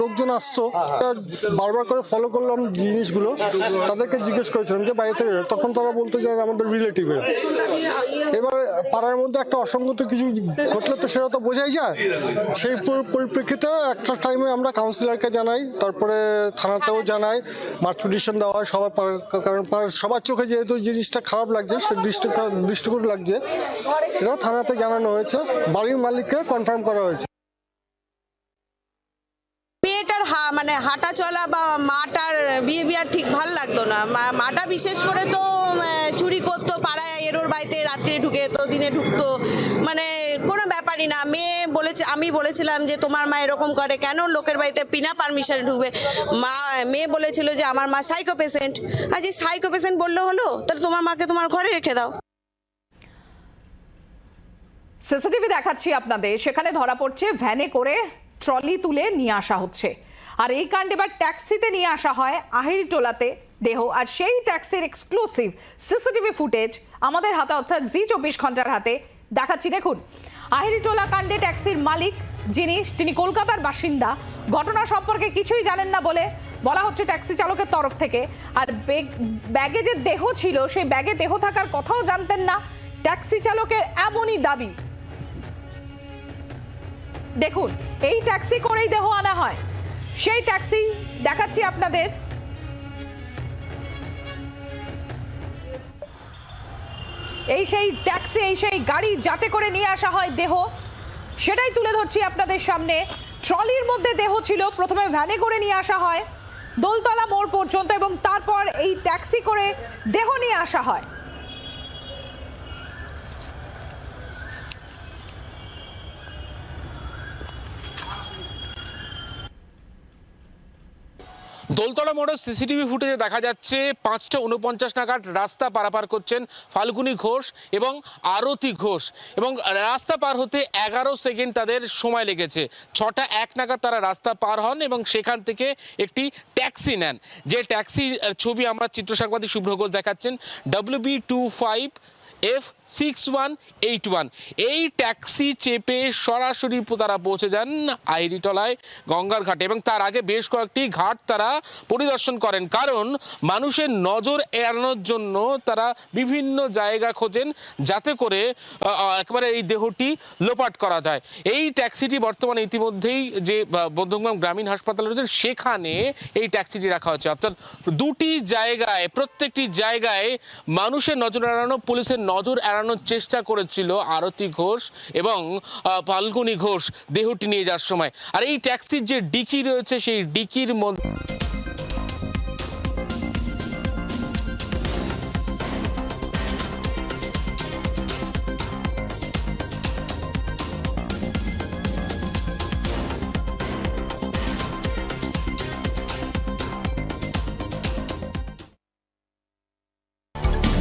লোকজন আসতো বারবার করে ফলো করলাম জিনিসগুলো। তাদেরকে জিজ্ঞেস করেছিলাম যে বাইরে থেকে তখন তারা বলতো যে আমাদের রিলেটিভের এবার পাড়ার মধ্যে একটা অসঙ্গত কিছু ঘটলে তো সেটা তো বোঝাই যায়। সেই পরিপ্রেক্ষিতে একটা টাইমে আমরা কাউন্সিলরকে জানাই তারপরে থানাতেও জানাই মার্চ পিটিশন দেওয়া হয় সবার কারণ সবার চোখে যেহেতু জিনিসটা খারাপ লাগছে সে দৃষ্টি দৃষ্টিকোণ লাগছে। সেটা থানাতে জানানো হয়েছে বাড়ির মালিককে কনফার্ম করা হয়েছে। মানে হাঁটা চলা বা মাটার বিহেভিয়ার ঠিক ভালো লাগতো না। মাটা বিশেষ করে তো চুরি করতো, পাড়ায় এরোর বাড়িতে রাত্রে ঢুকে তো, দিনে ঢুকতো। মানে কোনো ব্যাপারই না। মেয়ে বলেছে, আমি বলেছিলাম যে, তোমার মা এরকম করে কেন? লোকের বাড়িতে বিনা পারমিশনে ঢুকবে। মা, মেয়ে বলেছিল যে, আমার মা সাইকো পেশেন্ট আর যে সাইকো পেশেন্ট বললে হলো, তাহলে তোমার মাকে তোমার ঘরে রেখে দাও। সিসিটিভি দেখাচ্ছি আপনাদের। সেখানে ধরা পড়ছে, ভ্যানে করে ট্রলি তুলে নিয়ে আসা হচ্ছে। আর এই কাণ্ডে এবার ট্যাক্সিতে নিয়ে আসা হয় আহিরিটোলাতে দেহ। আর সেই ট্যাক্সির এক্সক্লুসিভ সিসিটিভি ফুটেজ আমাদের হাতে, অর্থাৎ জি চব্বিশ ঘণ্টার হাতে দেখাচ্ছি। দেখুন, আহিরিটোলা কাণ্ডে ট্যাক্সির মালিক যিনি, তিনি কলকাতার বাসিন্দা, ঘটনা সম্পর্কে কিছুই জানেন না বলে বলা হচ্ছে ট্যাক্সি চালকের তরফ থেকে। আর ব্যাগে যে দেহ ছিল, সেই ব্যাগে দেহ থাকার কথাও জানতেন না ট্যাক্সি চালকের এমনই দাবি। দেখুন, এই ট্যাক্সি করেই দেহ আনা হয়। সেই ট্যাক্সি দেখাচ্ছি আপনাদের। এই সেই ট্যাক্সি, এই সেই গাড়ি যাতে করে নিয়ে আসা হয় দেহ, সেটাই তুলে ধরছি আপনাদের সামনে। ট্রলির মধ্যে দেহ ছিল, প্রথমে ভ্যানে করে নিয়ে আসা হয়। দোলতলা মোড় পর্যন্ত এবং তারপর এই ট্যাক্সি করে দেহ নিয়ে আসা হয়। দোলতলা মোড়ের সিসিটিভি ফুটেজে দেখা যাচ্ছে পাঁচটা উনপঞ্চাশ নাগাদ রাস্তা পারাপার করছেন ফাল্গুনি ঘোষ এবং আরতি ঘোষ। এবং রাস্তা পার হতে এগারো সেকেন্ড তাদের সময় লেগেছে। ছটা এক নাগাদ তারা রাস্তা পার হন এবং সেখান থেকে একটি ট্যাক্সি নেন। যে ট্যাক্সি ছবি আমরা চিত্র সাংবাদিক শুভ্র ঘোষ দেখাচ্ছেন। W B two five F six one eight one এই ট্যাক্সি চেপে সরাসরি তারা পৌঁছে যান আইরিটলায়, গঙ্গার ঘাটে এবং তার আগে বেশ কয়েকটি ঘাট তারা পরিদর্শন করেন। কারণ মানুষের নজর এড়ানোর জন্য তারা বিভিন্ন জায়গা খোঁজেন যাতে করে একেবারে এই দেহটি লোপাট করা যায়। এই ট্যাক্সিটি বর্তমানে ইতিমধ্যেই যে বর্ধমান গ্রামীণ হাসপাতাল রয়েছে, সেখানে এই ট্যাক্সিটি রাখা হচ্ছে অর্থাৎ দুটি জায়গায়, প্রত্যেকটি জায়গায় মানুষের নজর এড়ানো, পুলিশের নজর এড়ানোর চেষ্টা করেছিল আরতি ঘোষ এবং ফাল্গুনী ঘোষ দেহটি নিয়ে যাওয়ার সময়। আর এই ট্যাক্সির যে ডিকি রয়েছে, সেই ডিকির মধ্যে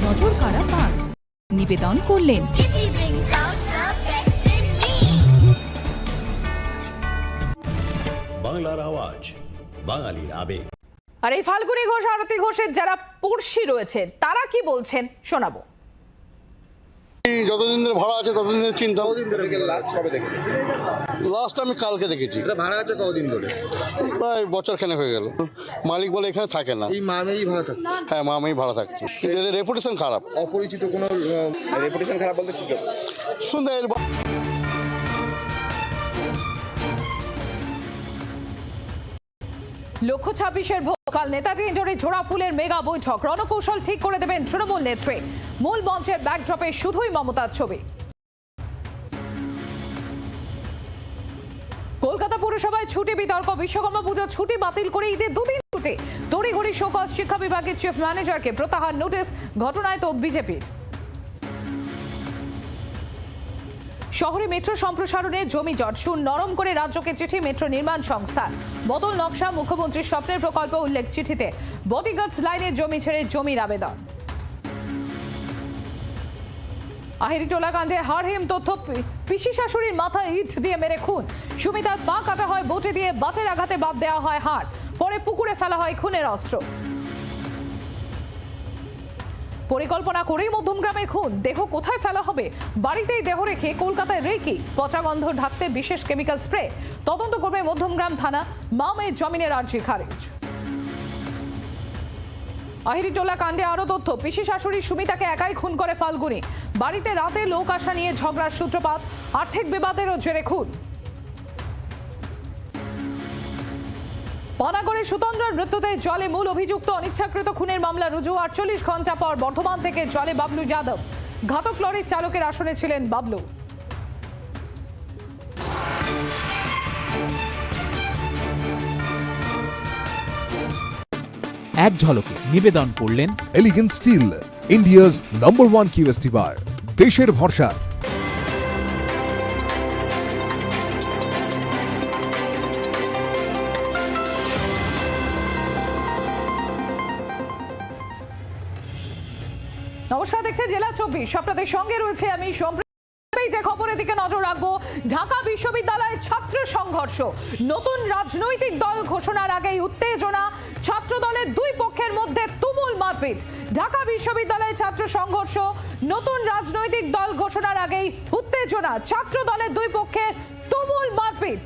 নজর পাঁচ। নিবেদন করলেন. বাংলার আওয়াজ বাঙালির আবেগ আর এই ফাল্গুনী ঘোষ আরতি ঘোষের যারা পড়শি রয়েছে তারা কি বলছেন শোনাবো যতদিন ধরে ভাড়া আছে ততদিন ধরে চিন্তা লাস্ট কবে দেখেছেন? লাস্ট আমি কালকে দেখেছি। এটা ভাড়া আছে কতদিন ধরে? প্রায় বছর খানেক হয়ে গেল। মালিক বলে এখানে থাকে না। এই মামেই ভাড়া থাকে হ্যাঁ মা আমি ভাড়া থাকছি। কিন্তু এদের রেপুটেশন খারাপ। অপরিচিত কোনো রেপুটেশন খারাপ বলতে কি? শুনতে এর লক্ষ্য ছাব্বিশের ভোট কাল নেতাজি ইন্ডোরে ঝোড়া ফুলের মেগা বৈঠক। রণকৌশল ঠিক করে দেবেন তৃণমূল নেত্রী। মূল মঞ্চের ব্যাকড্রপে শুধুই মমতার ছবি। কলকাতা পুরসভায় ছুটি বিতর্ক। বিশ্বকর্মা পুজো ছুটি বাতিল করে ঈদের দুদিন ছুটি। তড়িঘড়ি শোকজ শিক্ষা বিভাগের চিফ ম্যানেজারকে প্রত্যাহার নোটিশ ঘটনায় তো বিজেপির। শহরে মেট্রো সম্প্রসারণে জমি জট নরম করে রাজ্যকে চিঠি মেট্রো নির্মাণ সংস্থা। বদল নকশা, মুখ্যমন্ত্রীর স্বপ্নের প্রকল্প উল্লেখ চিঠিতে। বডিগার্ডস লাইনে জমি ছেড়ে জমির আবেদন। আহিরিটোলা কাণ্ডে হারহিম তথ্য, পিসি শাশুড়ির মাথায় ইট দিয়ে মেরে খুন। সুমিতার পা কাটা হয় বটে দিয়ে বাটের আঘাতে বাদ দেওয়া হয় হাড়। পরে পুকুরে ফেলা হয় খুনের অস্ত্র। পরিকল্পনা করেই মধ্যমগ্রামে খুন। দেহ কোথায় ফেলা হবে? বাড়িতেই দেহ রেখে কলকাতায় রেকি। পচা গন্ধ ঢাকতে বিশেষ কেমিক্যাল স্প্রে। তদন্ত করবে মধ্যমগ্রাম থানা। মা মেয়ের জমিনের আর্জি খারিজ। আহিরিটোলা কাণ্ডে আরও তথ্য। পিসি শাশুড়ি সুমিতাকে একাই খুন করে ফাল্গুনি। বাড়িতে রাতে লোক আসা নিয়ে ঝগড়ার সূত্রপাত। আর্থিক বিবাদেরও জেরে খুন। পানাগড়ে সুতন্দ্রার মৃত্যুতে জলে মূল অভিযুক্ত অনিচ্ছাকৃত খুনের মামলা রুজু। আটচল্লিশ ঘণ্টা পর বর্ধমান থেকে জলে বাবলু যাদব। ঘাতক লরির চালকের আসনে ছিলেন বাবলু। এক ঝলকে নিবেদন করলেন elegant steel India's number one QST bar দেশের ভরসা নমস্কার দেখছেন জেলা চব্বিশ। আপনাদের সঙ্গে রয়েছে আমি যে খবরের দিকে নজর রাখব, ঢাকা বিশ্ববিদ্যালয়ের ছাত্র সংঘর্ষ। নতুন রাজনৈতিক দল ঘোষণার আগেই উত্তেজনা ছাত্র দলের দুই পক্ষের মধ্যে তুমুল মারপিট। ঢাকা বিশ্ববিদ্যালয়ের ছাত্র সংঘর্ষ, নতুন রাজনৈতিক দল ঘোষণার আগেই উত্তেজনা ছাত্র দলের দুই পক্ষের তুমুল মারপিট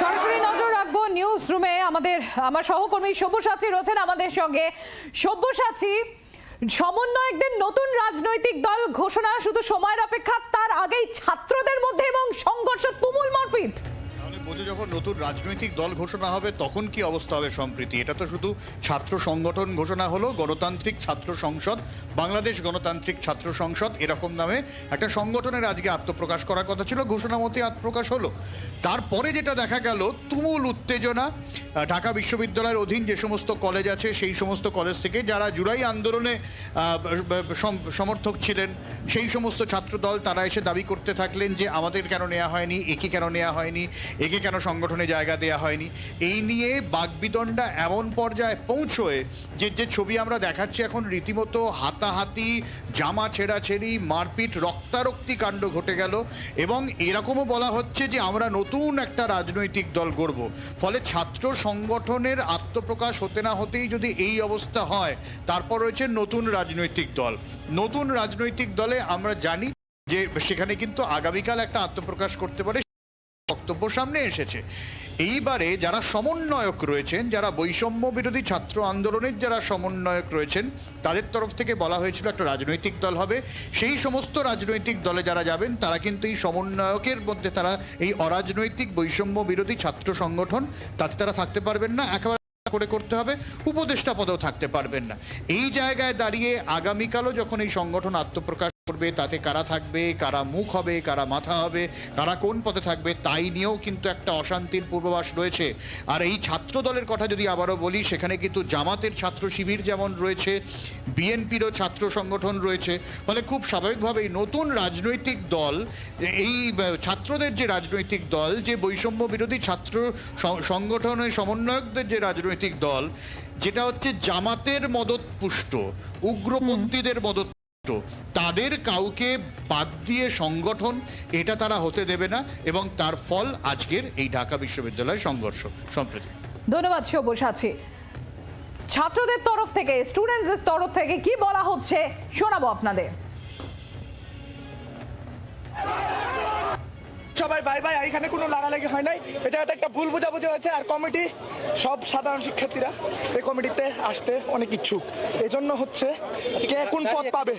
সরাসরি নজর রাখব নিউজ রুমে আমাদের আমার সহকর্মী সব্যসাচী রয়েছেন আমাদের সঙ্গে। সব্যসাচী, সমন্বয়কদের নতুন রাজনৈতিক দল ঘোষণা, শুধু সময়ের অপেক্ষা, তার আগেই ছাত্রদের মধ্যে এবং সংঘর্ষ তুমুল মারপিট। যখন নতুন রাজনৈতিক দল ঘোষণা হবে, তখন কি অবস্থা হবে সম্প্রীতি? এটা তো শুধু ছাত্র সংগঠন ঘোষণা হলো, গণতান্ত্রিক ছাত্র সংসদ, বাংলাদেশ গণতান্ত্রিক ছাত্র সংসদ, এরকম নামে একটা সংগঠনের আজকে আত্মপ্রকাশ করার কথা ছিল, ঘোষণা মতে আত্মপ্রকাশ হলো। তারপরে যেটা দেখা গেল, তুমুল উত্তেজনা ঢাকা বিশ্ববিদ্যালয়ের অধীন যে সমস্ত কলেজ আছে, সেই সমস্ত কলেজ থেকে যারা জুলাই আন্দোলনে সমর্থক ছিলেন, সেই সমস্ত ছাত্রদল তারা এসে দাবি করতে থাকলেন যে আমাদের কেন নেওয়া হয়নি, একে কেন নেওয়া হয়নি, একে কেন সংগঠনে জায়গা দেওয়া হয়নি। এই নিয়ে বাগবিদণ্ডা এমন পর্যায়ে পৌঁছয় যে যে ছবি আমরা দেখাচ্ছি এখন রীতিমতো হাতাহাতি, জামা ছেঁড়াছেড়ি, মারপিট, রক্তারক্তি কাণ্ড ঘটে গেল এবং এরকমও বলা হচ্ছে যে আমরা নতুন একটা রাজনৈতিক দল গড়ব। ফলে ছাত্র সংগঠনের আত্মপ্রকাশ হতে না হতেই যদি এই অবস্থা হয়, তারপর রয়েছে নতুন রাজনৈতিক দল। নতুন রাজনৈতিক দলে আমরা জানি যে, সেখানে কিন্তু আগামীকাল একটা আত্মপ্রকাশ করতে পারে। বক্তব্য সামনে এসেছে। এইবারে যারা সমন্বয়ক রয়েছেন, যারা বৈষম্য বিরোধী ছাত্র আন্দোলনের যারা সমন্বয়ক রয়েছেন, তাদের তরফ থেকে বলা হয়েছিল একটা রাজনৈতিক দল হবে। সেই সমস্ত রাজনৈতিক দলে যারা যাবেন, তারা কিন্তু এই সমন্বয়কের মধ্যে তারা এই অরাজনৈতিক বৈষম্য বিরোধী ছাত্র সংগঠন, তাতে তারা থাকতে পারবেন না। একেবারে করে করতে হবে, উপদেষ্টা পদেও থাকতে পারবেন না। এই জায়গায় দাঁড়িয়ে আগামীকালও যখন এই সংগঠন আত্মপ্রকাশ করবে, তাতে কারা থাকবে, কারা মুখ হবে, কারা মাথা হবে, কারা কোন পথে থাকবে, তাই নিয়েও কিন্তু একটা অশান্তির পূর্বাভাস রয়েছে। আর এই ছাত্র দলের কথা যদি আবারও বলি, সেখানে কিন্তু জামাতের ছাত্র শিবির যেমন রয়েছে, বিএনপিরও ছাত্র সংগঠন রয়েছে, ফলে খুব স্বাভাবিকভাবেই নতুন রাজনৈতিক দল, এই ছাত্রদের যে রাজনৈতিক দল, যে বৈষম্য বিরোধী ছাত্র সংগঠনের সমন্বয়কদের যে রাজনৈতিক দল, যেটা হচ্ছে জামাতের মদত পুষ্ট উগ্রপন্থীদের মদত তাদের কাউকে বাদ দিয়ে সংগঠন, এটা তারা হতে দেবে না এবং তার ফল আজকের এই ঢাকা বিশ্ববিদ্যালয় সংঘর্ষ, সম্প্রতি। ধন্যবাদ সব্যসাচী। ছাত্রদের তরফ থেকে স্টুডেন্টদের তরফ থেকে কি বলা হচ্ছে, শোনাবো আপনাদের। সবাই বাই বাই এখানে কোনো লাগালাগি হয় নাই। এটা হয়তো একটা ভুল বোঝাবুঝি হয়েছে আর কমিটি সব সাধারণ শিক্ষার্থীরা এই কমিটিতে আসতে অনেক ইচ্ছুক। এই জন্য হচ্ছে কে কোন পদ পাবে।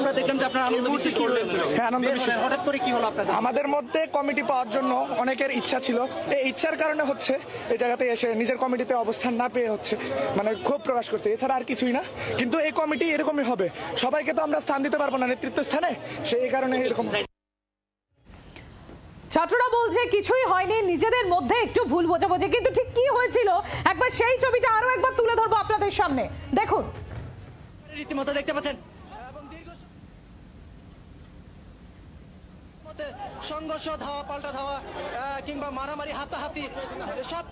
আমরা দেখলাম যে আপনার আনন্দ মিছিল করলেন। হ্যাঁ আনন্দ মিছিল। হঠাৎ করে কি হলো আপনাদের? আমাদের মধ্যে কমিটি পাওয়ার জন্য অনেকের ইচ্ছা ছিল। এই ইচ্ছার কারণে হচ্ছে এই জায়গাতে এসে নিজের কমিটিতে অবস্থান না পেয়ে হচ্ছে। মানে ক্ষোভ প্রকাশ করছে। এছাড়া আর কিছুই না। কিন্তু এই কমিটি এরকমই হবে। সবাইকে তো আমরা স্থান দিতে পারব না নেতৃত্ব স্থানে সেই কারণে এরকম ছাত্ররা বলছে কিছুই হয়নি নিজেদের মধ্যে একটু ভুল বোঝাবুঝি। কিন্তু ঠিক কি হয়েছিল? একবার সেই ছবিটা আরও একবার তুলে ধরবো আপনাদের সামনে। দেখুন। রীতিমতো দেখতে পাচ্ছেন। সংঘর্ষ ধাওয়া পাল্টা ধাওয়া কিংবা মারামারি হাতাহাতি সব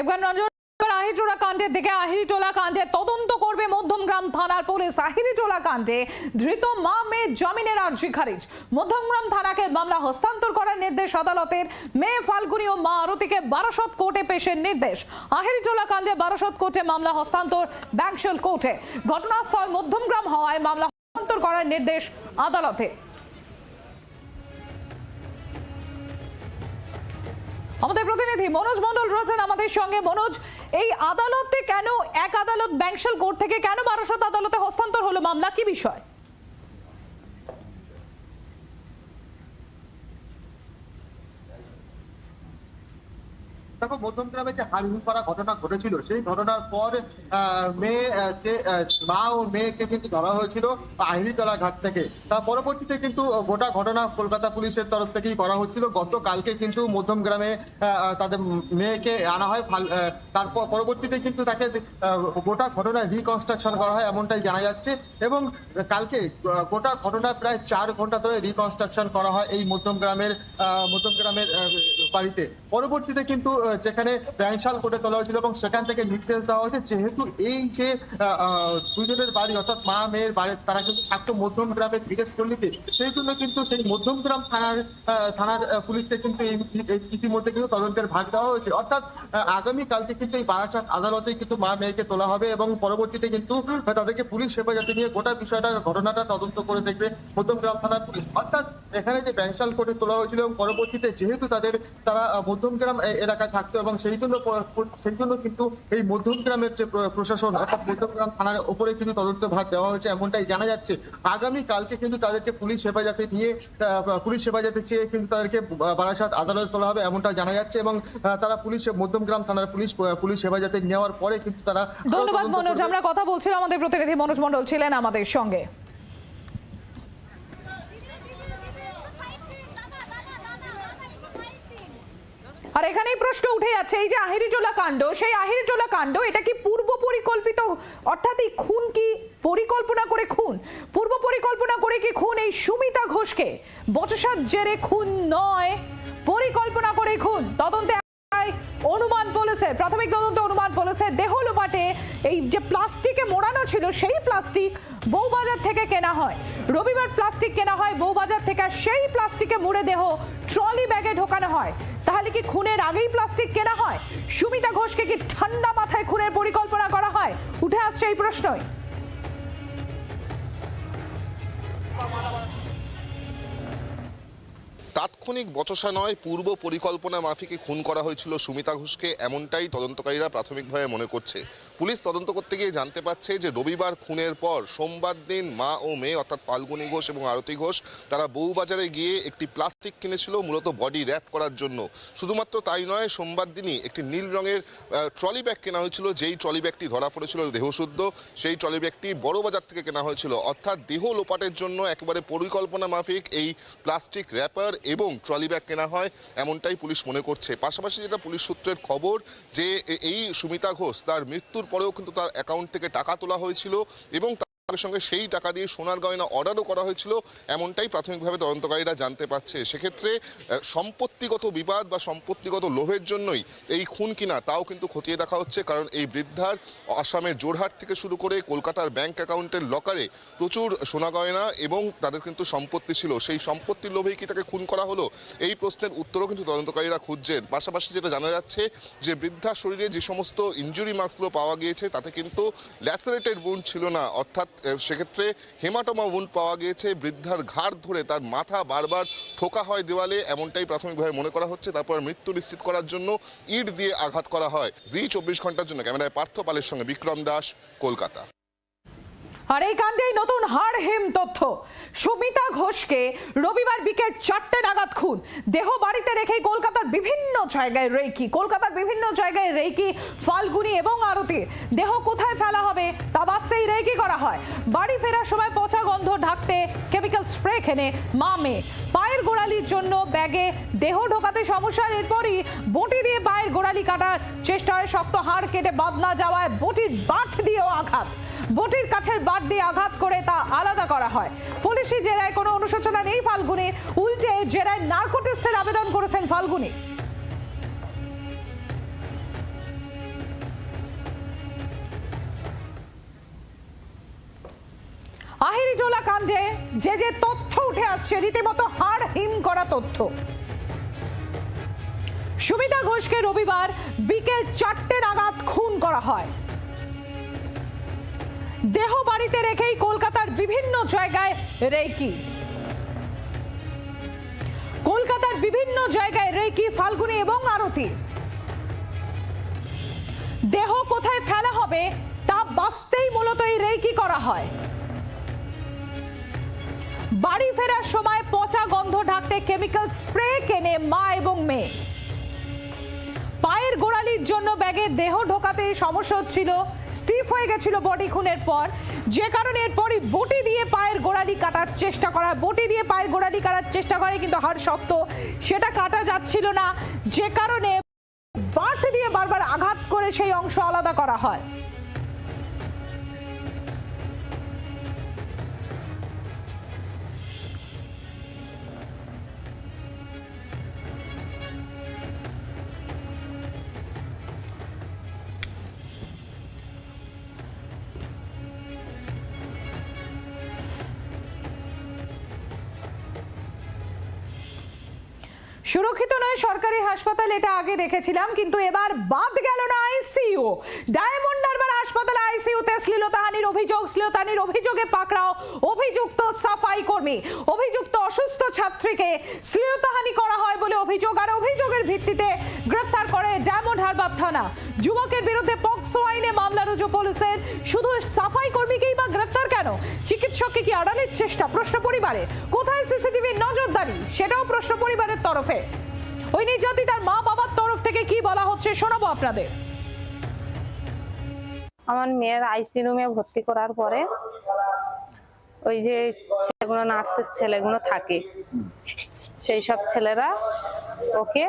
এবার নজর মামলা হস্তান্তর করার নির্দেশ আদালতের। মেয়ে মা আরতিকে কোর্টে পেশের নির্দেশ। কাণ্ডে কোর্টে মামলা হস্তান্তর কোর্টে। ঘটনাস্থল মধ্যমগ্রাম হওয়ায় মামলা হস্তান্তর করার নির্দেশ আদালতে। আমাদের প্রতিনিধি মনোজ মন্ডল রয়েছেন আমাদের সঙ্গে। মনোজ, এই আদালতে কেন এক আদালত ব্যাংশাল কোর্ট থেকে কেন বারাসত আদালতে হস্তান্তর হলো মামলা? কি বিষয়? দেখো মধ্যমগ্রামে যে হাড়হুড় করা ঘটনা ঘটেছিল, সেই ঘটনার পর মেয়ে যে মা ও মেয়েকে কিন্তু ধরা হয়েছিল আহিরিতলা ঘাট থেকে। তার পরবর্তীতে কিন্তু গোটা ঘটনা কলকাতা পুলিশের তরফ থেকেই করা হচ্ছিল। গতকালকে কিন্তু মধ্যমগ্রামে তাদের মেয়েকে আনা হয়। তারপর পরবর্তীতে কিন্তু তাকে গোটা ঘটনা রিকনস্ট্রাকশন করা হয় এমনটাই জানা যাচ্ছে। এবং কালকে গোটা ঘটনা প্রায় চার ঘণ্টা ধরে রিকনস্ট্রাকশন করা হয় এই মধ্যমগ্রামের মধ্যমগ্রামের বাড়িতে। পরবর্তীতে কিন্তু যেখানে ব্যাংশাল কোর্টে তোলা হয়েছিল এবং সেখান থেকে নির্দেশ দেওয়া হয়েছে। যেহেতু এই যে দুজনের বাড়ি অর্থাৎ মা মেয়ের বাড়ি তারা কিন্তু থাকতো মধ্যম গ্রামের জিজ্ঞেস পল্লীতে। সেই জন্য কিন্তু সেই মধ্যমগ্রাম থানার থানার পুলিশকে কিন্তু ইতিমধ্যে কিন্তু তদন্তের ভাগ দেওয়া হয়েছে। অর্থাৎ আহ, আগামী কিন্তু এই বারাসাত আদালতে কিন্তু মা মেয়েকে তোলা হবে এবং পরবর্তীতে কিন্তু তাদেরকে পুলিশ হেফাজতে নিয়ে গোটা বিষয়টা ঘটনাটা তদন্ত করে দেখবে মধ্যমগ্রাম থানার পুলিশ। অর্থাৎ এখানে যে ব্যাংশাল কোর্টে তোলা হয়েছিল এবং পরবর্তীতে যেহেতু তাদের তারা আহ, মধ্যমগ্রাম এ- এলাকায় থাকতো এবং সেই জন্য সেই জন্য কিন্তু এই মধ্যমগ্রামের যে প্রশাসন অর্থাৎ মধ্যমগ্রাম থানার উপরে কিন্তু তদন্ত ভাগ দেওয়া হয়েছে এমনটাই জানা যাচ্ছে। আগামী কালকে কিন্তু তাদেরকে পুলিশ হেফাজতে নিয়ে পুলিশ হেফাজতে চেয়ে কিন্তু তাদেরকে বারাসাত আদালতে তোলা হবে এমনটা জানা যাচ্ছে এবং তারা পুলিশ মধ্যমগ্রাম থানার পুলিশ পুলিশ হেফাজতে নেওয়ার পরে কিন্তু তারা ধন্যবাদ মনোজ আমরা কথা বলছিলাম আমাদের প্রতিনিধি মনোজ মন্ডল ছিলেন আমাদের সঙ্গে। আর এখানেই প্রশ্ন উঠে যাচ্ছে, এই যে আহিরিটোলা কাণ্ড, সেই আহিরিটোলা কাণ্ড, এটা কি পূর্ব পরিকল্পিত, অর্থাৎ এই খুন কি পরিকল্পনা করে খুন? পূর্ব পরিকল্পনা করে কি খুন এই সুমিতা ঘোষকে? বচসার জেরে খুন নয়, পরিকল্পনা করে খুন। তদন্তে অনুমান পুলিশের প্রাথমিক তদন্ত অনুমান পুলিশের দেহ লোপাটে এই যে প্লাস্টিকে মোড়ানো ছিল, সেই প্লাস্টিক বউবাজার থেকে কেনা হয়। রবিবার প্লাস্টিক কেনা হয়, বউবাজার থেকে সেই প্লাস্টিকে মুড়ে দেহ ট্রলি ব্যাগে ঢোকানো হয়। তাহলে কি খুনের আগেই প্লাস্টিক কেনা হয়? সুমিতা ঘোষকে কি ঠান্ডা মাথায় খুনের পরিকল্পনা করা হয়? উঠে আসছে এই প্রশ্নই। তাৎক্ষণিক বচসা নয়, পূর্ব পরিকল্পনা মাফিকে খুন করা হয়েছিল সুমিতা ঘোষকে, এমনটাই তদন্তকারীরা প্রাথমিকভাবে মনে করছে। পুলিশ তদন্ত করতে গিয়ে জানতে পারছে যে রবিবার খুনের পর সোমবার দিন মা ও মেয়ে, অর্থাৎ ফাল্গুনী ঘোষ এবং আরতি ঘোষ, তারা বউবাজারে গিয়ে একটি প্লাস্টিক কিনেছিল, মূলত বডি র্যাপ করার জন্য। শুধুমাত্র তাই নয়, সোমবার দিনই একটি নীল রঙের ট্রলি ব্যাগ কেনা হয়েছিল, যেই ট্রলি ব্যাগটি ধরা পড়েছিল দেহশুদ্ধ, সেই ট্রলি ব্যাগটি বড় বাজার থেকে কেনা হয়েছিল। অর্থাৎ দেহ লোপাটের জন্য একেবারে পরিকল্পনা মাফিক এই প্লাস্টিক র্যাপার এবং ট্রলি ব্যাগ কেনা হয়, এমনটাই পুলিশ মনে করছে। পাশাপাশি যেটা পুলিশ সূত্রের খবর, যে এই সুমিতা ঘোষ তার মৃত্যুর পরেও কিন্তু তার অ্যাকাউন্ট থেকে টাকা তোলা হয়েছিল এবং সঙ্গে সঙ্গে সেই টাকা দিয়ে সোনার গয়না অর্ডারও করা হয়েছিল। এমনটাই প্রাথমিকভাবে তদন্তকারীরা জানতে পারছে। সেক্ষেত্রে সম্পত্তিগত বিবাদ বা সম্পত্তিগত লোভের জন্যই এই খুন কিনা তাও কিন্তু খতিয়ে দেখা হচ্ছে। কারণ এই বৃদ্ধার আসামের জোরহাট থেকে শুরু করে কলকাতার ব্যাংক অ্যাকাউন্টের লকারে প্রচুর সোনা গয়না এবং তাদের কিন্তু সম্পত্তি ছিল। সেই সম্পত্তির লোভেই কি তাকে খুন করা হলো? এই প্রশ্নের উত্তরও কিন্তু তদন্তকারীরা খুঁজছেন। পাশাপাশি যেটা জানা যাচ্ছে যে বৃদ্ধার শরীরে যে সমস্ত ইঞ্জুরি মার্কসগুলো পাওয়া গিয়েছে, তাতে কিন্তু ল্যাসারেটেড উন্ড ছিল না। অর্থাৎ সেক্ষেত্রে হেমাটোমা উন্ড পাওয়া গিয়েছে, বৃদ্ধার ঘাড় ধরে তার মাথা বারবার ঠোকা হয় দেওয়ালে, এমনটাই প্রাথমিকভাবে মনে করা হচ্ছে, তারপর মৃত্যু নিশ্চিত করার জন্য ইট দিয়ে আঘাত করা হয়। জি চব্বিশ ঘণ্টার জন্য, ক্যামেরায় পার্থ পালের সঙ্গে বিক্রম দাস, কলকাতা। আর এই কাণ্ডেই নতুন হাড় হিম তথ্য। সুমিতা ঘোষকে রবিবার বিকেল চারটে নাগাদ খুন। দেহ বাড়িতে রেখেই কলকাতার বিভিন্ন জায়গায় রেকি কলকাতার বিভিন্ন জায়গায় রেকি ফাল্গুনি এবং আরতির। দেহ কোথায় ফেলা হবে তা বাঁচতেই রেকি করা হয়। বাড়ি ফেরার সময় পচা গন্ধ ঢাকতে কেমিক্যাল স্প্রে খেনে মা মেয়ে। পায়ের গোড়ালির জন্য ব্যাগে দেহ ঢোকাতে সমস্যার এরপরই বটি দিয়ে পায়ের গোড়ালি কাটার চেষ্টায় শক্ত হাড় কেটে বাদ না যাওয়ায় বটির বাট দিয়েও আঘাত। বটির কাঠের বাদ দিয়ে আঘাত করে তা আলাদা করা হয়। পুলিশি জেরায় কোনো অনুশোচনা নেই ফাল্গুনি। উল্টে জেরায় নার্কো টেস্টের আবেদন করেছেন ফাল্গুনি। আহিরিটোলা কাণ্ডে যে যে তথ্য উঠে আসছে, রীতিমতো হাড় হিম করা তথ্য। সুমিতা ঘোষকে রবিবার বিকেল চারটে নাগাদ খুন করা হয়। দেহ বাড়িতে রেখেই কলকাতার বিভিন্ন জায়গায় রেকি। কলকাতার বিভিন্ন জায়গায় রেকি, ফাল্গুনি এবং আরতি। দেহ কোথায় ফেলা হবে, তা বাঁচতেই মূলত এই রেকি করা হয়। বাড়ি ফেরার সময় পচা গন্ধ ঢাকতে কেমিক্যাল স্প্রে কেনে মা এবং মেয়ে। পায়ের গোড়ালির জন্য ব্যাগে দেহ ঢোকাতে সমস্যা হচ্ছিল। স্টিফ হয়ে গেছিল বডি খুনের পর। যে কারণে এরপরই বটি দিয়ে পায়ের গোড়ালি কাটার চেষ্টা করা। বটি দিয়ে পায়ের গোড়ালি কাটার চেষ্টা করে, কিন্তু হাড় শক্ত। সেটা কাটা যাচ্ছিল না। যে কারণে বাঁশ দিয়ে বারবার আঘাত করে সেই অংশ আলাদা করা হয়। সুরক্ষিত নয়, সরকারি হাসপাতাল, এটা আগে দেখেছিলাম, কিন্তু এবার বাদ গেল না আইসিইউ। ডায়মন্ড হারবার হাসপাতালে, আইসিইউতে শ্লীলতাহানির অভিযোগ শ্লীলতাহানির অভিযোগে পাকড়াও অভিযুক্ত সাফাই কর্মী। অভিযুক্ত অসুস্থ ছাত্রীকে শ্লীলতাহানি করা হয় বলে অভিযোগ, আর অভিযোগের ভিত্তিতে গ্রেফতার করে ডায়মন্ড হারবার থানা। যুবকের বিরুদ্ধে পক্সো আইনে মামলা রুজু পুলিশের। শুধু সাফাই কর্মীকেই বা গ্রেফতার কেন? চিকিৎসককে কি আড়ালের চেষ্টা? প্রশ্ন পরিবারের কোথায় সিসিটিভির নজরদারি? সেটাও প্রশ্ন পরিবারের তরফে। ওই নির্যাতিতার মা বাবার তরফ থেকে কি বলা হচ্ছে শোনাবো আপনাদের। আমার মেয়ের আইসি রুমে ভর্তি করার পরে ওই যে ছেলেগুলো, নার্সের ছেলেগুলো থাকে। সেই সব ছেলেরা ওকে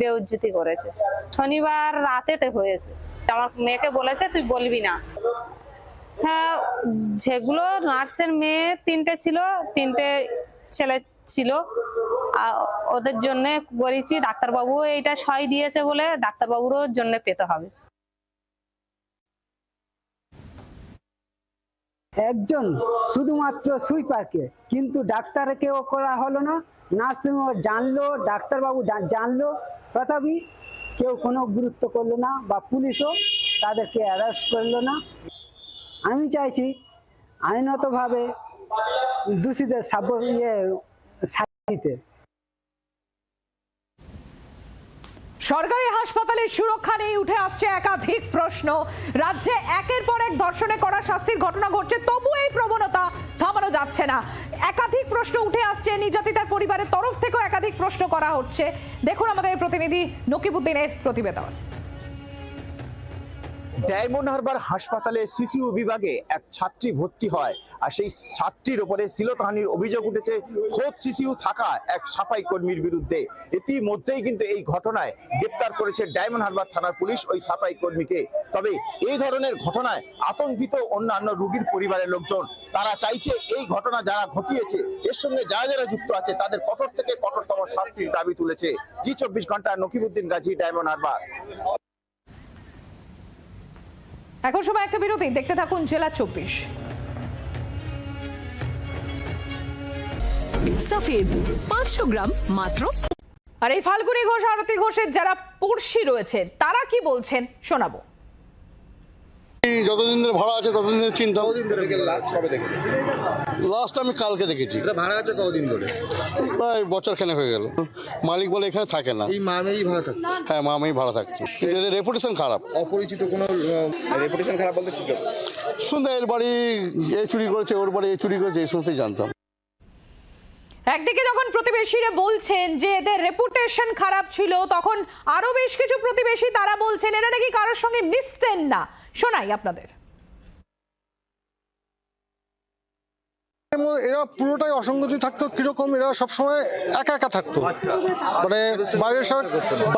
বেউজ্জতি করেছে। শনিবার রাতেতে হয়েছে। আমার মেয়েকে বলেছে, তুই বলবি না। হ্যাঁ যেগুলো নার্সের মেয়ে, তিনটে ছিল, তিনটে ছেলে ছিল। ওদের জন্য বলেছি ডাক্তারবাবু এইটা সই দিয়েছে বলে ডাক্তারবাবুরও জন্য পেতে হবে। একজন শুধুমাত্র সুইপারকে, কিন্তু ডাক্তারকেও করা হলো না। নার্সিংহোম জানলো, ডাক্তারবাবু জানলো, তথাপি কেউ কোনো গুরুত্ব করল না বা পুলিশও তাদেরকে অ্যারেস্ট করল না। আমি চাইছি আইনতভাবে দোষীদের সাব্য ইয়ে সরকারি হাসপাতালে সুরক্ষা নেই উঠে আসছে একাধিক প্রশ্ন। রাজ্যে একের পর এক ধর্ষণে করা শাস্তির ঘটনা ঘটছে, তবু এই প্রবণতা থামানো যাচ্ছে না। একাধিক প্রশ্ন উঠে আসছে, নির্যাতিতার পরিবারের তরফ থেকেও একাধিক প্রশ্ন করা হচ্ছে। দেখুন আমাদের প্রতিনিধি নকিবুদ্দিনের প্রতিবেদন। ডায়মন্ড হারবার হাসপাতালে শিশু বিভাগে এক ছাত্রী ভর্তি হয় আর সেই ছাত্রীর ওপরে শ্লীলতাহানির অভিযোগ উঠেছে, খোদ শিশু থাকা এক সাফাই কর্মীর বিরুদ্ধে। ইতিমধ্যেই কিন্তু এই ঘটনায় গ্রেপ্তার করেছে ডায়মন্ড হারবার থানার পুলিশ ওই সাফাই কর্মীকে। তবে এই ধরনের ঘটনায় আতঙ্কিত অন্যান্য রুগীর পরিবারের লোকজন, তারা চাইছে এই ঘটনা যারা ঘটিয়েছে, এর সঙ্গে যারা যারা যুক্ত আছে, তাদের কঠোর থেকে কঠোরতম শাস্তির দাবি তুলেছে। জি চব্বিশ ঘণ্টা নকিবুদ্দিন গাজী ডায়মন্ড হারবার এখন সময় একটা বিরতি। দেখতে থাকুন জেলা চব্বিশ। সফেদ পাঁচশো গ্রাম মাত্র। আর এই ফাল্গুনি ঘোষ আরতি ঘোষের যারা পড়শি রয়েছে তারা কি বলছেন শোনাবো। যতদিন ধরে ভাড়া আছে ততদিন ধরে চিন্তা লাস্ট কবে দেখেছেন লাস্ট আমি কালকে দেখেছি। এটা ভাড়া আছে কতদিন ধরে? প্রায় বছর খানে হয়ে গেল। মালিক বলে এখানে থাকে না। এই মামেই ভাড়া থাকে হ্যাঁ মামেই ভাড়া থাকছে। কিন্তু এদের রেপুটেশন খারাপ। অপরিচিত কোনো রেপুটেশন খারাপ বলতে কি শুনতে এর বাড়ি এ চুরি করেছে ওর বাড়ি এ চুরি করেছে এই সমস্তই জানতাম। একদিকে যখন প্রতিবেশীরা বলছেন যে এদের রেপুটেশন খারাপ ছিল, তখন আরও বেশ কিছু প্রতিবেশী তারা বলছেন, এরা নাকি কারোর সঙ্গে মিশতেন না। শোনাই আপনাদের। এরা পুরোটাই অসঙ্গতি থাকতো, কীরকম এরা সবসময় একা একা থাকতো। মানে বাইরের সাথে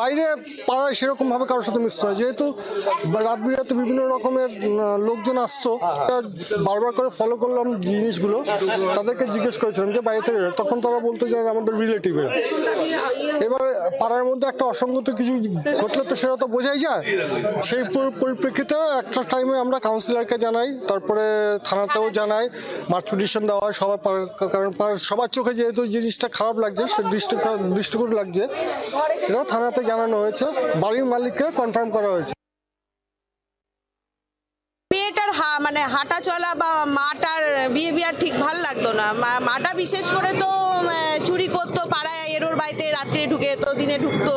বাইরে পাড়ায় সেরকম ভাবে কারোর সাথে মিশতো না যেহেতু রাত বিরাতে বিভিন্ন রকমের লোকজন আসতো বারবার করে ফলো করলাম জিনিসগুলো, তাদেরকে জিজ্ঞেস করেছিলাম যে, বাইরে থেকে তখন তারা বলতো যে আমাদের রিলেটিভের এবার পাড়ার মধ্যে একটা অসঙ্গতি কিছু ঘটলে তো সেটা তো বোঝাই যায়। সেই পরিপ্রেক্ষিতে একটা টাইমে আমরা কাউন্সিলরকে জানাই, তারপরে থানাতেও জানাই মার্চ পিটিশন দেওয়া হয় সবার কারণ সবার চোখে যেহেতু জিনিসটা খারাপ লাগছে, সে দৃষ্টি দৃষ্টিকোণ লাগছে সেটা থানাতে জানানো হয়েছে, বাড়ির মালিককে কনফার্ম করা হয়েছে। মানে হাঁটা চলা বা মাটার বিহেভিয়ার ঠিক ভালো লাগতো না। মাটা বিশেষ করে তো চুরি করতো, পাড়ায় এরোর বাড়িতে রাত্রে ঢুকে তো, দিনে ঢুকতো।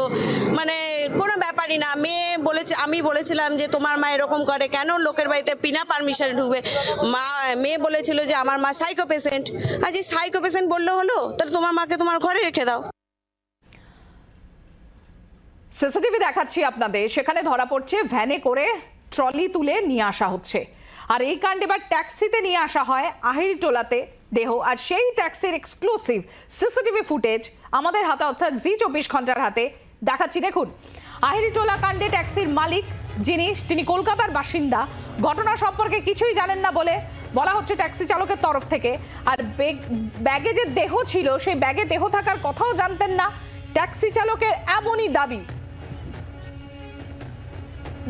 মানে কোনো ব্যাপারই না। মেয়ে বলেছে, আমি বলেছিলাম যে, তোমার মা এরকম করে কেন? লোকের বাড়িতে বিনা পারমিশনে ঢুকবে। মা, মেয়ে বলেছিল যে, আমার মা সাইকো পেশেন্ট আর যে সাইকো পেশেন্ট বললে হলো, তাহলে তোমার মাকে তোমার ঘরে রেখে দাও। সিসিটিভি দেখাচ্ছি আপনাদের। সেখানে ধরা পড়ছে, ভ্যানে করে ট্রলি তুলে নিয়ে আসা হচ্ছে। আর এই কাণ্ড এবার ট্যাক্সিতে নিয়ে আসা হয় আহিরি টোলাতে দেহ। আর সেই ট্যাক্সির এক্সক্লুসিভ সিসিটিভি ফুটেজ আমাদের হাতে, অর্থাৎ জি চব্বিশ ঘণ্টার হাতে দেখাচ্ছি। দেখুন আহিরি টোলা কাণ্ডে ট্যাক্সির মালিক যিনি, তিনি কলকাতার বাসিন্দা। ঘটনা সম্পর্কে কিছুই জানেন না বলে বলা হচ্ছে ট্যাক্সি চালকের তরফ থেকে। আর ব্যাগে যে দেহ ছিল, সেই ব্যাগে দেহ থাকার কথাও জানতেন না ট্যাক্সি চালকের এমনই দাবি।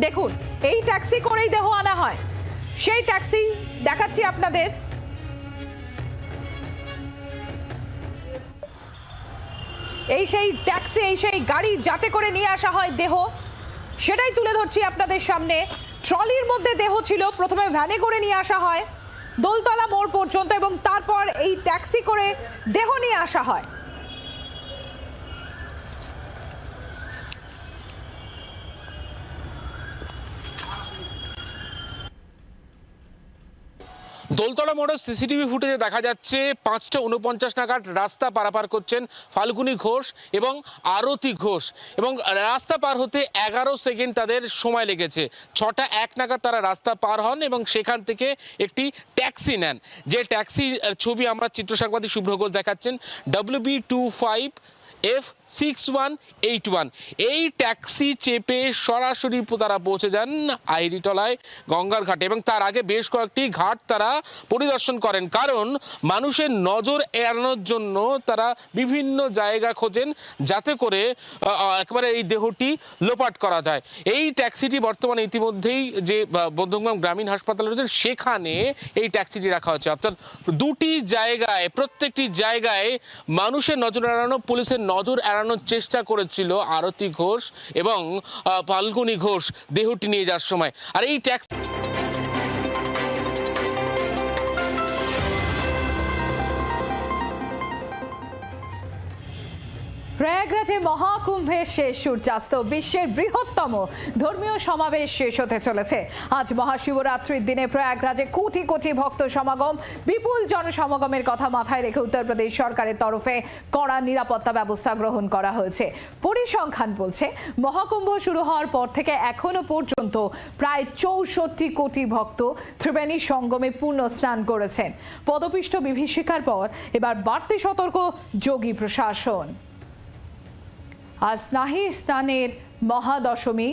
দেখুন, এই ট্যাক্সি করেই দেহ আনা হয়। সেই ট্যাক্সি দেখাচ্ছি আপনাদের। এই সেই ট্যাক্সি এই সেই গাড়ি যাতে করে নিয়ে আসা হয় দেহ, সেটাই তুলে ধরছি আপনাদের সামনে। ট্রলির মধ্যে দেহ ছিল, প্রথমে ভ্যানে করে নিয়ে আসা হয়। দোলতলা মোড় পর্যন্ত এবং তারপর এই ট্যাক্সি করে দেহ নিয়ে আসা হয়। দোলতলা মোড়ের সিসিটিভি ফুটেজে দেখা যাচ্ছে পাঁচটা উনপঞ্চাশ নাগাদ রাস্তা পারাপার করছেন ফাল্গুনী ঘোষ এবং আরতি ঘোষ। এবং রাস্তা পার হতে এগারো সেকেন্ড তাদের সময় লেগেছে। ছটা এক নাগাদ তারা রাস্তা পার হন এবং সেখান থেকে একটি ট্যাক্সি নেন। যে ট্যাক্সি ছবি আমরা চিত্র সাংবাদিক শুভ্র ঘোষ দেখাচ্ছেন। W B two five F six one eight one এই ট্যাক্সি চেপে সরাসরি তারা পৌঁছে যান আইরিটলায় গঙ্গার ঘাটে এবং তার আগে বেশ কয়েকটি ঘাট তারা পরিদর্শন করেন। কারণ মানুষের নজর এড়ানোর জন্য তারা বিভিন্ন জায়গা খোঁজেন যাতে করে একেবারে এই দেহটি লোপাট করা যায়। এই ট্যাক্সিটি বর্তমানে ইতিমধ্যেই যে বর্ধমান গ্রামীণ হাসপাতাল রয়েছে, সেখানে এই ট্যাক্সিটি রাখা হচ্ছে অর্থাৎ দুটি জায়গায়, প্রত্যেকটি জায়গায় মানুষের নজর এড়ানো, পুলিশের নজর এড়ানোর চেষ্টা করেছিল আরতি ঘোষ এবং ফাল্গুনি ঘোষ দেহটি নিয়ে যাওয়ার সময়। আর এই ট্যাক্সি মহাকুম্ভের শেষ সূর্যাস্ত, বিশ্বের বৃহত্তম ধর্মীয় সমাবেশ শেষ হতে চলেছে। আজ মহাশিবরাত্রির দিনে প্রয়াগরাজে কোটি কোটি ভক্ত সমাগম, বিপুল জনসমাগমের কথা মাথায় রেখে উত্তরপ্রদেশ সরকারের তরফে কড়া নিরাপত্তা ব্যবস্থা গ্রহণ করা হয়েছে। পরিসংখ্যান বলছে, মহাকুম্ভ শুরু হওয়ার পর থেকে এখনও পর্যন্ত প্রায় চৌষট্টি কোটি ভক্ত ত্রিবেণী সঙ্গমে পূর্ণ স্নান করেছেন। পদপিষ্ট বিভীষিকার পর এবার বাড়তি সতর্ক যোগী প্রশাসন। আজ স্নাহি স্নানের মহাদশমী,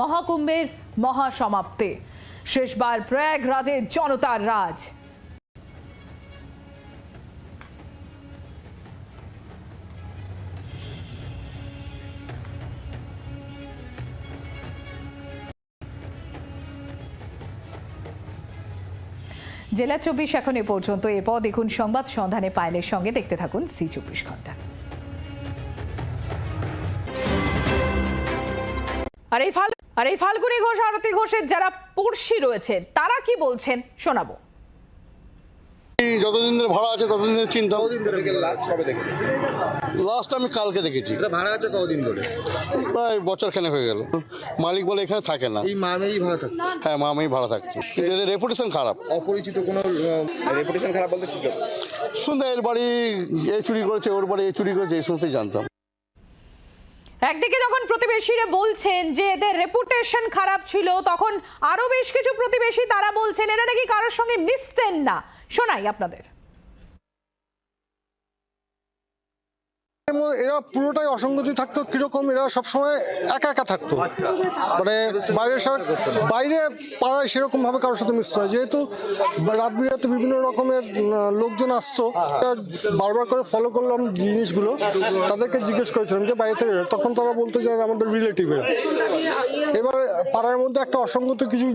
মহাকুম্ভের মহাসমাপ্তি। শেষবার প্রয়াগরাজে জনতার রাজ। জেলা চব্বিশ এখন এ পর্যন্ত। এরপর দেখুন সংবাদ সন্ধানে পায়েলের সঙ্গে দেখতে থাকুন সি চব্বিশ ঘণ্টা। আর এই ফাল আর এই ফাল্গুনী ঘোষ আরতি ঘোষের যারা পড়শি রয়েছেন তারা কি বলছেন? শোনাবো। যতদিন ধরে ভাড়া আছে ততদিন ধরে চিন্তা। লাস্ট কবে দেখেছেন? লাস্ট আমি কালকে দেখেছি। ভাড়া আছে কতদিন ধরে? প্রায় বছর খানেক হয়ে গেল। মালিক বলে এখানে থাকে না। এই মামেই ভাড়া থাকে হ্যাঁ মা আমি ভাড়া থাকছি। এদের রেপুটেশন খারাপ। অপরিচিত কোনো রেপুটেশন খারাপ বলতে কি শুনতে এর বাড়ি এ চুরি করেছে ওর বাড়ি এ চুরি করেছে এই সমস্তই জানতাম। একদিকে যখন প্রতিবেশীরা বলছেন যে এদের রেপুটেশন খারাপ ছিল, তখন আরও বেশ কিছু প্রতিবেশী তারা বলছেন, এরা নাকি কারোর সঙ্গে মিশতেন না। শোনাই আপনাদের। এরা পুরোটাই অসঙ্গতি থাকতো, কীরকম এরা সবসময় একা একা থাকতো। মানে বাইরের সাথে বাইরে পাড়ায় সেরকম ভাবে কারোর সাথে মিশতো না। যেহেতু রাত বিরাতে বিভিন্ন রকমের লোকজন আসতো বারবার করে ফলো করলাম জিনিসগুলো, তাদেরকে জিজ্ঞেস করেছিলাম যে, বাইরে থেকে তখন তারা বলতো যে আমাদের রিলেটিভের এবার পাড়ার মধ্যে একটা অসঙ্গত কিছু